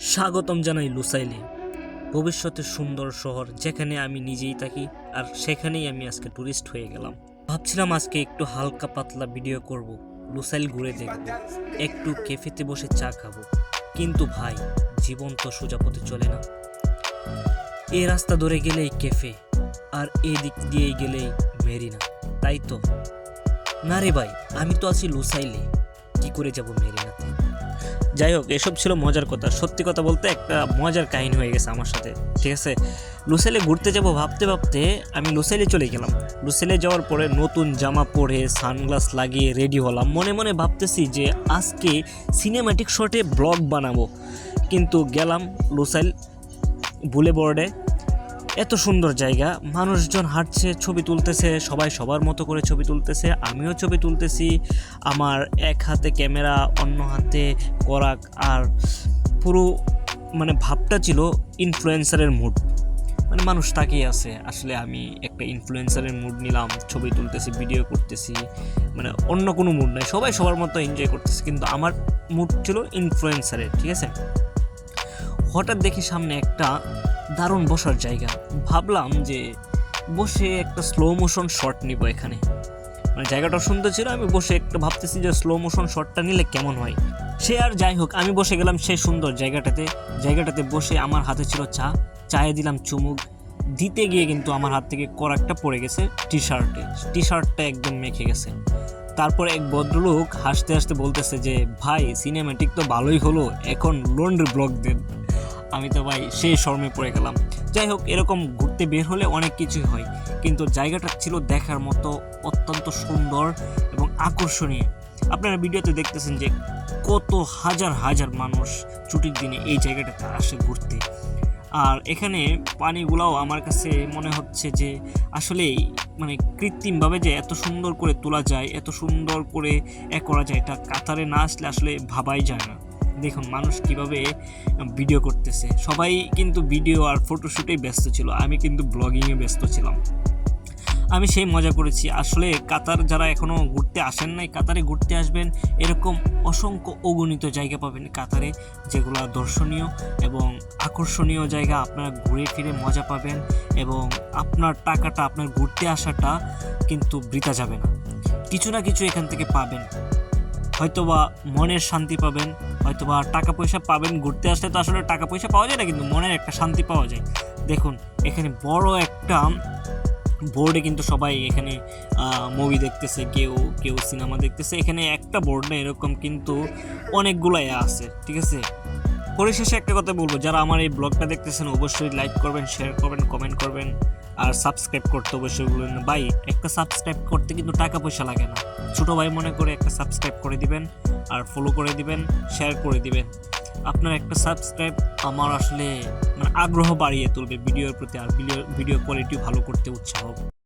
স্বাগতম জানাই লুসাইলে, ভবিষ্যতের সুন্দর শহর যেখানে আমি নিজেই থাকি আর সেখানেই আমি আজকে ট্যুরিস্ট হয়ে গেলাম। ভাবছিলাম আজকে একটু হালকা পাতলা ভিডিও করব, লুসাইল ঘুরে দেখব, একটু ক্যাফেতে বসে চা খাব। কিন্তু ভাই, জীবন তো সোজা পথে চলে না। এই রাস্তা ধরে গেলেই ক্যাফে আর এই দিক দিয়েই গেলেই মেরিনা, তাই তো? না রে ভাই, আমি তো আছি লুসাইলে, কি করে যাব মেরিনাতে? যাই হোক, এসব ছিল মজার কথা। সত্যি কথা বলতে একটা মজার কাহিনী হয়ে গেছে আমার সাথে, ঠিক আছে? লুসেলে ঘুরতে যাব ভাবতে ভাবতে আমি লুসেলে চলে গেলাম। লুসেলে যাওয়ার পরে নতুন জামা পরে, সানগ্লাস লাগিয়ে রেডি হলাম। মনে মনে ভাবতেছি যে আজকে সিনেমাটিক শটে ব্লগ বানাবো। কিন্তু গেলাম লুসাইল বুলে বোর্ডে এত সুন্দর জায়গা। মানুষজন হাঁটছে, ছবি তুলতেছে, সবাই সবার মতো করে ছবি তুলতেছে, আমিও ছবি তুলতেছি। আমার এক হাতে ক্যামেরা, অন্য হাতে করাক, আর পুরো মানে ভাবটা ছিল ইনফ্লুয়েন্সারের মুড মানে মানুষ তাকিয়ে আছে, আসলে আমি একটা ইনফ্লুয়েন্সারের মুড নিলাম, ছবি তুলতেছি ভিডিও করতেছি। মানে অন্য কোনো মুড নাই, সবাই সবার মতো এনজয় করতেছে, কিন্তু আমার মুড ছিল ইনফ্লুয়েন্সারের ঠিক আছে? হঠাৎ দেখি সামনে একটা দারুণ বসার জায়গা। ভাবলাম যে বসে একটা স্লো মোশন শট নিব এখানে। মানে জায়গাটা সুন্দর ছিল, আমি বসে একটা ভাবতেছি যে স্লো মোশন শটটা নিলে কেমন হয়। সে আর যাই হোক, আমি বসে গেলাম সেই সুন্দর জায়গাটাতে। জায়গাটাতে বসে আমার হাতে ছিল চা। চায়ে দিলাম চুমুক। দিতে গিয়ে কিন্তু আমার হাত থেকে করাকটা পড়ে গেছে টি শার্টে টি শার্টটা একদম মেখে গেছে। তারপরে এক ভদ্রলোক হাসতে হাসতে বলতেছে যে, ভাই সিনেম্যাটিক তো ভালোই হলো। এখন লন্ড্রি ব্লগ দেন। আমি তো ভাই সেই শর্মে পড়ে গেলাম। যাই হোক এরকম ঘুরতে বের হলে অনেক কিছুই হয়, কিন্তু জায়গাটা ছিল দেখার মতো অত্যন্ত সুন্দর এবং আকর্ষণীয়। আপনারা ভিডিওতে দেখতেছেন যে কত হাজার হাজার মানুষ ছুটির দিনে এই জায়গাটাতে আসে ঘুরতে। আর এখানে পানিগুলাও আমার কাছে মনে হচ্ছে যে আসলেই মানে কৃত্রিমভাবে যে এত সুন্দর করে তোলা যায়, এত সুন্দর করে এ করা যায় এটা কাতারে না আসলে আসলে ভাবাই যায় না। দেখুন মানুষ কীভাবে ভিডিও করতেছে। সবাই কিন্তু ভিডিও আর ফটোশ্যুটেই ব্যস্ত ছিল, আমি কিন্তু ব্লগিংয়ে ব্যস্ত ছিলাম। আমি সেই মজা করেছি। আসলে কাতার যারা এখনও ঘুরতে আসেন নাই, কাতারে ঘুরতে আসবেন, এরকম অসংখ্য অগণিত জায়গা পাবেন কাতারে, যেগুলো দর্শনীয় এবং আকর্ষণীয় জায়গা আপনারা ঘুরে ফিরে মজা পাবেন এবং আপনার টাকাটা, আপনার ঘুরতে আসাটা কিন্তু বৃথা যাবে না। কিছু না কিছু এখান থেকে পাবেন। হয়তোবা মনের শান্তি পাবেন, হয়তোবা টাকা পয়সা পাবেন। ঘুরতে আসলে তো আসলে টাকা পয়সা পাওয়া যায় না, কিন্তু মনের একটা শান্তি পাওয়া যায়। দেখুন, এখানে বড় একটা বোর্ডে কিন্তু সবাই এখানে মুভি দেখতেছে, কেউ কেউ সিনেমা দেখতেছে। এখানে একটা বোর্ড না, এরকম কিন্তু অনেকগুলাই আছে, ঠিক আছে? পরিশেষে একটা কথা বলব, যারা আমার এই ব্লগটা দেখতেছেন, অবশ্যই লাইক করবেন শেয়ার করবেন কমেন্ট করবেন, আর সাবস্ক্রাইব করতে অবশ্যই বলবেন ভাই, একটা সাবস্ক্রাইব করতে কিন্তু টাকা পয়সা লাগে না। ছোটো ভাই মনে করে একটা সাবস্ক্রাইব করে দিবেন, আর ফলো করে দিবেন শেয়ার করে দিবেন। আপনার একটা সাবস্ক্রাইব আমার আসলে মানে আগ্রহ বাড়িয়ে তুলবে ভিডিওর প্রতি, আর ভিডিও ভিডিও কোয়ালিটি ভালো করতে উৎসাহ।